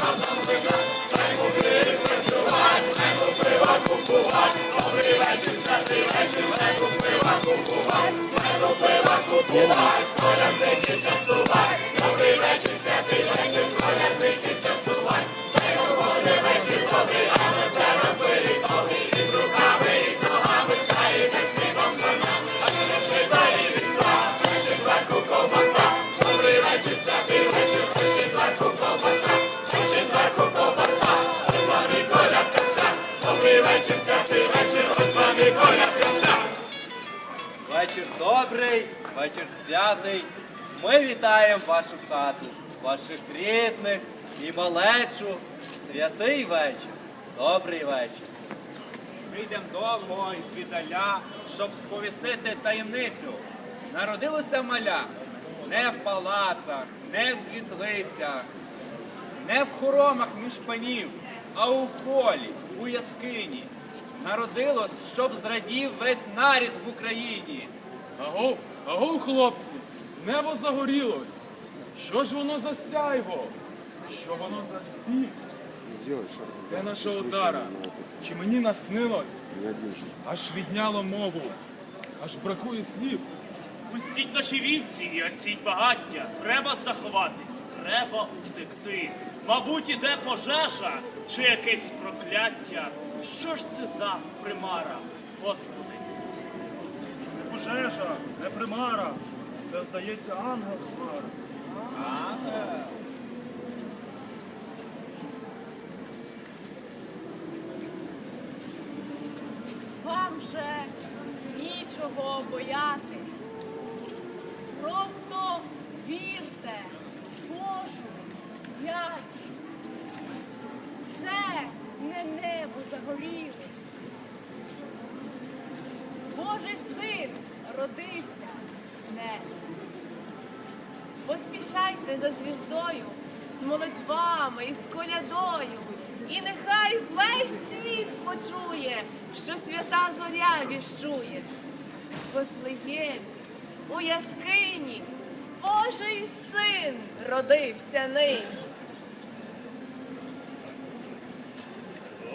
Come on. Вечір добрий, вечір святий. Ми вітаємо вашу хату, ваших рідних і малечу. Святий вечір, добрий вечір. Прийдем довго і звідаля, щоб сповістити таємницю. Народилося маля не в палацах, не в світлицях, не в хоромах між панів, а у полі, у яскині. Народилось, щоб зрадів весь нарід в Україні. Агов, агов, хлопці, небо загорілось. Що ж воно за сяйво? Що воно за спів? Де наша удара? Чи мені наснилось? Аж відняло мову, аж бракує слів. Пустіть наші вівці і осіть багаття. Треба заховатись, треба втекти. Мабуть, іде пожежа чи якесь прокляття. Що ж це за примара? Господи, пожежа, не примара. Це, здається, ангел хмара. Вам же нічого боятись. Просто вірте Божу святість. Це не небо загорілось. Син родився днес. Поспішайте за звіздою з молитвами і з колядою. І нехай весь світ почує, що свята зоря віщує. Вифлеємі, у яскині, Божий син родився нині.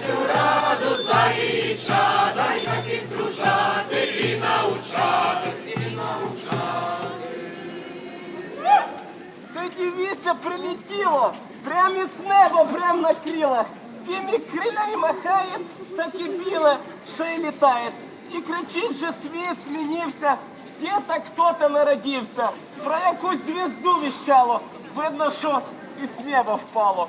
колядочку. Ти дивися, прилетіло, прям із неба, прям на крилах. Тими крилями махає, так і біле, ще й літає. І кричить, що світ змінився, де-то хто-то народився. Про якусь звізду віщало, видно, що із неба впало.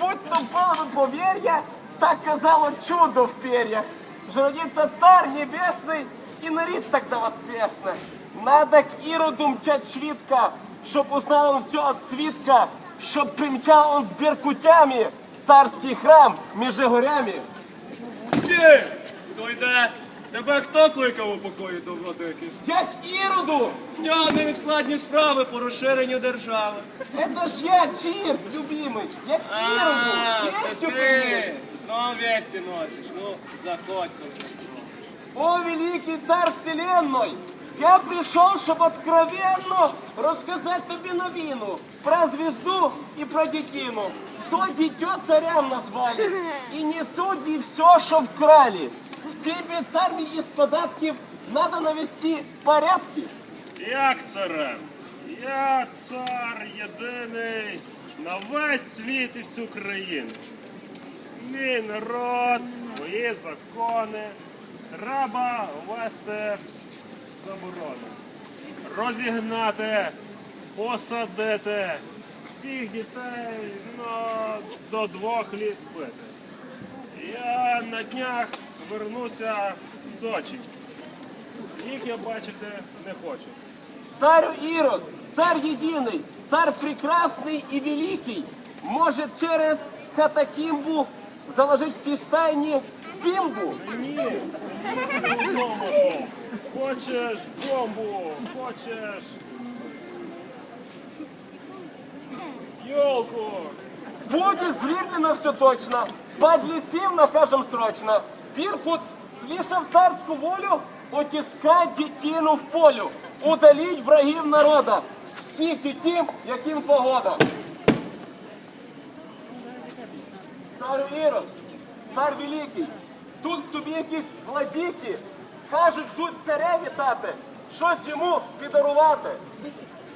Будь то було повір'я, так казало чудо в перьях. Що родиться цар небесний і нарід тогда воскресне. Надо к Ироду мчать швидко, чтоб узнал он все от свитка, чтоб примчал он с беркутями в царский храм між горями. Хто йде? Тебе хто кликав у покої до владики? Як Іроду, В нього невідкладні справи по розширенню держави. это ж я, Чир, любимый, як Іроду, вестью привіз. Знову весті носиш. Ну, заходь, коли О, великий царь вселенной, я пришел, чтобы откровенно рассказать тебе новину про звезду и про детину. То дитё царям назвали, и несут и все, что вкрали. Тебе, царь, из податков надо навести порядки. Як царем? Я цар єдиний на весь світ і всю країну. Мій народ, мої закони. Треба ввести заборону. Розігнати посадити всіх дітей на, до двох літ пити. Я на днях вернуся з Сочі. Їх я бачити не хочу. Царю Ирод, царь единый, царь прекрасный и великий, может через катакимбу заложить ті стайні бімбу? Ні, в. Хочеш бомбу, хочеш. Йолку! Будет зліплено все точно, подлетим накажем срочно. Пиркут, слышав царську волю, утискать дитину в полю, удалить врагів народа, всіх тітім, яким погода. Царю Ірод, цар великий, тут тобі якісь владіки, кажуть, тут царя вітати, щось йому підарувати.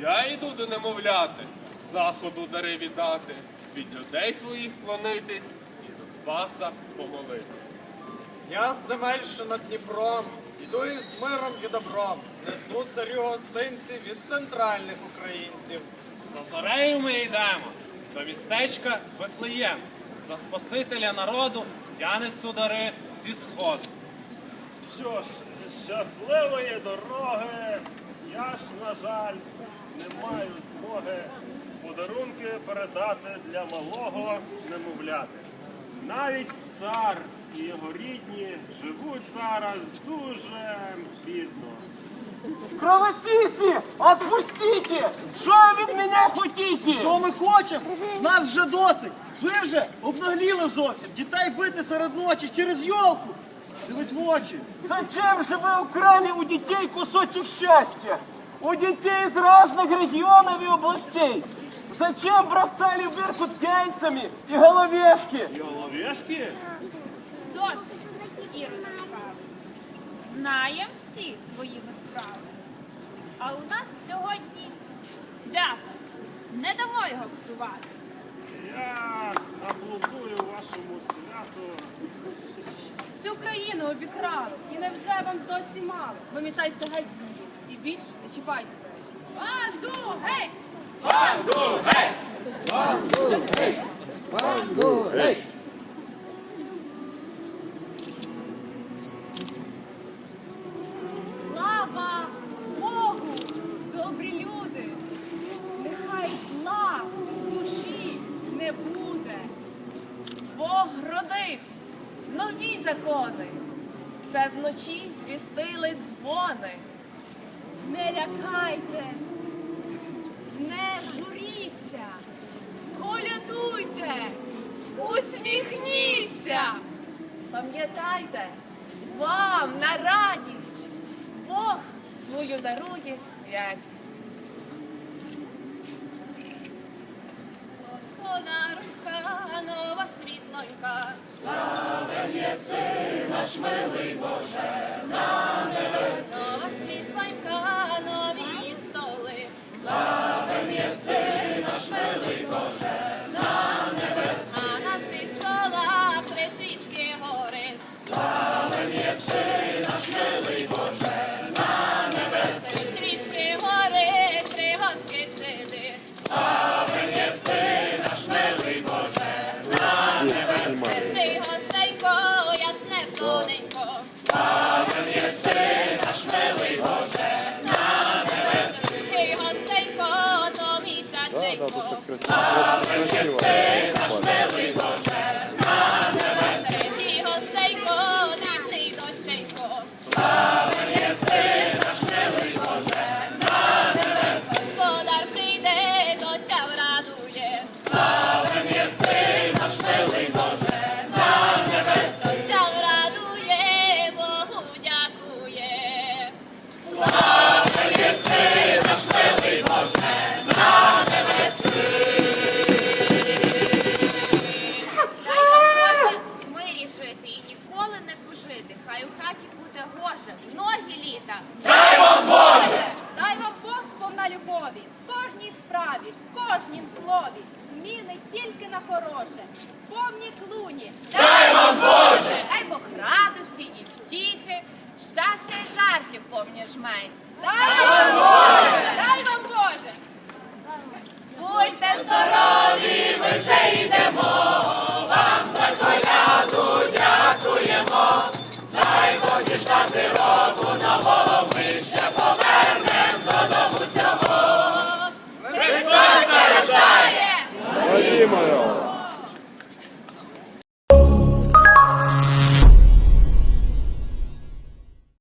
Я йду до немовляти, заходу дари віддати, від людей своїх клонитись і за спаса помолитись. Я з земель, що над Дніпром, іду із миром і добром, несу царю гостинці від центральних українців. За зорею ми йдемо до містечка Вифлеєм, до Спасителя народу я несу дари зі сходу. Що ж, щасливої дороги. Я ж, на жаль, не маю змоги подарунки передати для малого немовляти. Навіть цар і його рідні живуть зараз дуже бідно. Кровосіці, отпустите! Що ви від мене хотіте? Що ми хочемо? З нас вже досить. Ви вже обнагліли зовсім. Дітей бити серед ночі через йолку. Дивись в очі. Зачем же вы украли у детей кусочек счастья? У детей из разных регионов и областей. Зачем бросали в Иркут яйцами и головешки? І головешки? Досить, Ірода, справи. Знаєм всі твоїми справи. А у нас сьогодні свято. Не дамо його псувати. Я аплодую вашому святу. Всю країну обікрали. І невже вам досі мало? Вимітайся геть з. І більше не чіпайте. Банду, геть! Слава Богу, добрі люди! Нехай зла в душі не буде. Бог родився, нові закони. Це вночі звістили дзвони. Не лякайтесь, не журіться, колядуйте, усміхніться. Пам'ятайте, вам на радість Бог свою дарує святість. Господарка, нова світлонька. Нова Три свічки горить, здорові, зміни тільки на хороше, повні клуні. Дай вам Боже! Дай Бог радості і втіхи, щастя й жартів повні жмень. Дай вам Боже! aí, mano.